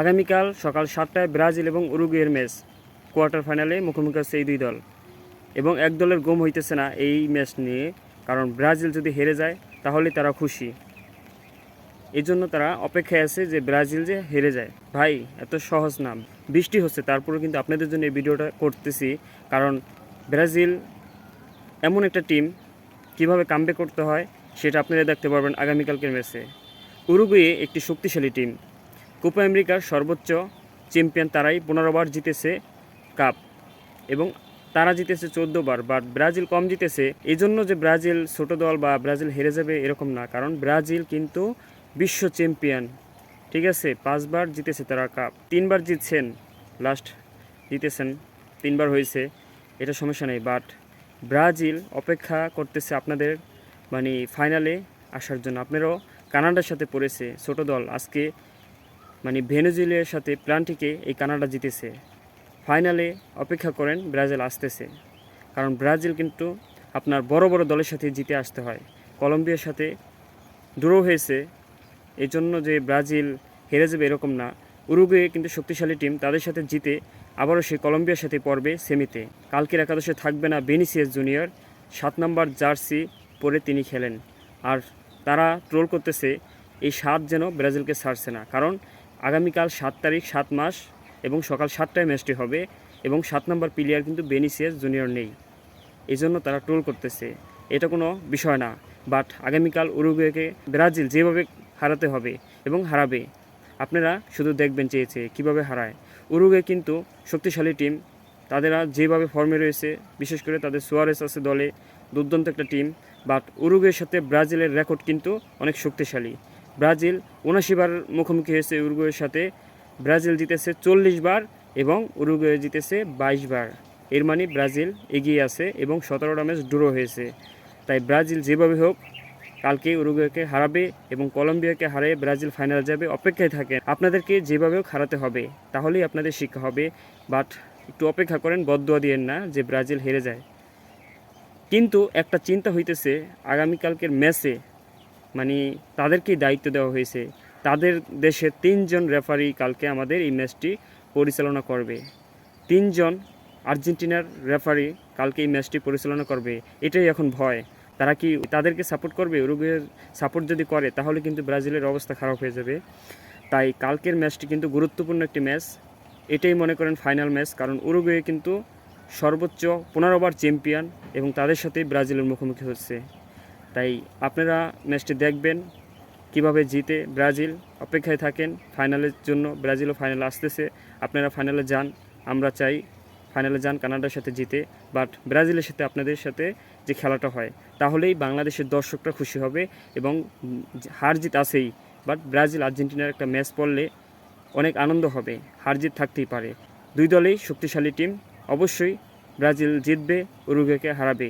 আগামীকাল সকাল সাতটায় ব্রাজিল এবং উরুগুয়ের ম্যাচ। কোয়ার্টার ফাইনালে মুখোমুখি হচ্ছে এই দুই দল। এবং এক দলের গম হইতেছে না এই ম্যাচ নিয়ে, কারণ ব্রাজিল যদি হেরে যায়, তাহলে তারা খুশি। এই জন্য তারা অপেক্ষায় আছে যে ব্রাজিল যে হেরে যায়। ভাই, এত সহজ না বৃষ্টি হচ্ছে তারপরে কিন্তু আপনাদের জন্য এই ভিডিওটা করতেছি। কারণ ব্রাজিল এমন একটা টিম, কীভাবে কামবে করতে হয়, সেটা আপনারা দেখতে পারবেন আগামীকালকের ম্যাচে। উরুগুয়ে একটি শক্তিশালী টিম। কোপা আমেরিকার সর্বোচ্চ চ্যাম্পিয়ন তারাই পনেরোবার জিতেছে কাপ এবং তারা জিতেছে বার বাট ব্রাজিল কম জিতেছে। এই জন্য যে ব্রাজিল ছোট দল বা ব্রাজিল হেরে যাবে এরকম না, কারণ ব্রাজিল কিন্তু বিশ্ব চ্যাম্পিয়ন। ঠিক আছে, পাঁচবার জিতেছে তারা কাপ, তিনবার জিতছেন লাস্ট জিতেছেন, তিনবার হয়েছে, এটা সমস্যা নেই, বাট ব্রাজিল অপেক্ষা করতেছে আপনাদের মানে ফাইনালে আসার জন্য। আপনারাও কানাডার সাথে পড়েছে ছোট দল, আজকে মানে ভেনেজুয়েলার সাথে প্লান্টিকে এই কানাডা জিতেছে। ফাইনালে অপেক্ষা করেন ব্রাজিল আসতেছে। কারণ ব্রাজিল কিন্তু আপনার বড় বড় দলের সাথে জিতে আসতে হয়। কলম্বিয়ার সাথে ড্র হয়েছে। এই জন্য যে ব্রাজিল হেরে যাবে এরকম না। উরুগুয়ে কিন্তু শক্তিশালী টিম, তাদের সাথে জিতে আবারও সে কলম্বিয়ার সাথে পড়বে সেমিতে। কালকের একাদশে থাকবে না বেনিসিয়াস জুনিয়র। সাত নম্বর জার্সি পরে তিনি খেলেন। আর তারা ট্রোল করতেছে, এই সাত যেন ব্রাজিলকে ছাড়ছে না। কারণ আগামীকাল সাত তারিখ, সাত মাস এবং সকাল সাতটায় ম্যাচটি হবে এবং সাত নম্বর প্লেয়ার কিন্তু বেনিসিয়াস জুনিয়র নেই। এই জন্য তারা ট্রোল করতেছে। এটা কোনো বিষয় না, বাট আগামীকাল উরুগুয়েকে ব্রাজিল যেভাবে হারাতে হবে এবং হারাবে, আপনারা শুধু দেখবেন চেয়েছে কীভাবে হারায়। উরুগুয়ে কিন্তু শক্তিশালী টিম, তাদেরা যেভাবে ফর্মে রয়েছে, বিশেষ করে তাদের সোয়ারেস আছে দলে, দুর্দান্ত একটা টিম, বাট উরুগুয়ের সাথে ব্রাজিলের রেকর্ড কিন্তু অনেক শক্তিশালী। ব্রাজিল উনাশি বার মুখোমুখি হয়েছে উরুগুয়ের সাথে। ব্রাজিল জিতেছে চল্লিশ বার এবং উরুগুয়ে জিতেছে বাইশ বার। এর মানে ব্রাজিল এগিয়ে আছে এবং সতেরোটা ম্যাচ ড্র হয়েছে। তাই ব্রাজিল যেভাবে হোক, কালকে উরুগুয়েকে হারাবে এবং কলম্বিয়াকে হারিয়ে ব্রাজিল ফাইনাল যাবে, অপেক্ষায় থাকেন। আপনাদেরকে যেভাবে হোক হারাতে হবে, তাহলেই আপনাদের শিক্ষা হবে। বাট একটু অপেক্ষা করেন বদুয়া দিয়েন না যে ব্রাজিল হেরে যায়। কিন্তু একটা চিন্তা হইতেছে, আগামীকালকের ম্যাচে মানে তাদেরকেই দায়িত্ব দেওয়া হয়েছে। তাদের দেশে তিনজন রেফারি কালকে আমাদের এই ম্যাচটি পরিচালনা করবে। তিনজন আর্জেন্টিনার রেফারি কালকে এই ম্যাচটি পরিচালনা করবে। এটাই এখন ভয়। তারা কি তাদেরকে সাপোর্ট করবে? উরুগুয়ের সাপোর্ট যদি করে, তাহলে কিন্তু ব্রাজিলের অবস্থা খারাপ হয়ে যাবে। তাই কালকের ম্যাচটি কিন্তু গুরুত্বপূর্ণ একটি ম্যাচ। এটাই মনে করেন ফাইনাল ম্যাচ। কারণ উরুগুয়ে কিন্তু সর্বোচ্চ পনেরো চ্যাম্পিয়ন এবং তাদের সাথেই ব্রাজিলের মুখোমুখি হচ্ছে। তাই আপনারা ম্যাচটি দেখবেন কীভাবে জিতে ব্রাজিল। অপেক্ষায় থাকেন, ফাইনালের জন্য ব্রাজিলও ফাইনালে আসতেছে। আপনারা ফাইনালে যান, আমরা চাই ফাইনালে যান কানাডার সাথে জিতে, বাট ব্রাজিলের সাথে আপনাদের সাথে যে খেলাটা হয়, তাহলেই বাংলাদেশের দর্শকরা খুশি হবে এবং হার জিত আছেই। বাট ব্রাজিল আর্জেন্টিনার একটা ম্যাচ পড়লে অনেক আনন্দ হবে, হার জিত থাকতেই পারে। দুই দলেই শক্তিশালী টিম, অবশ্যই ব্রাজিল জিতবে, উরুগুয়েকে হারাবে।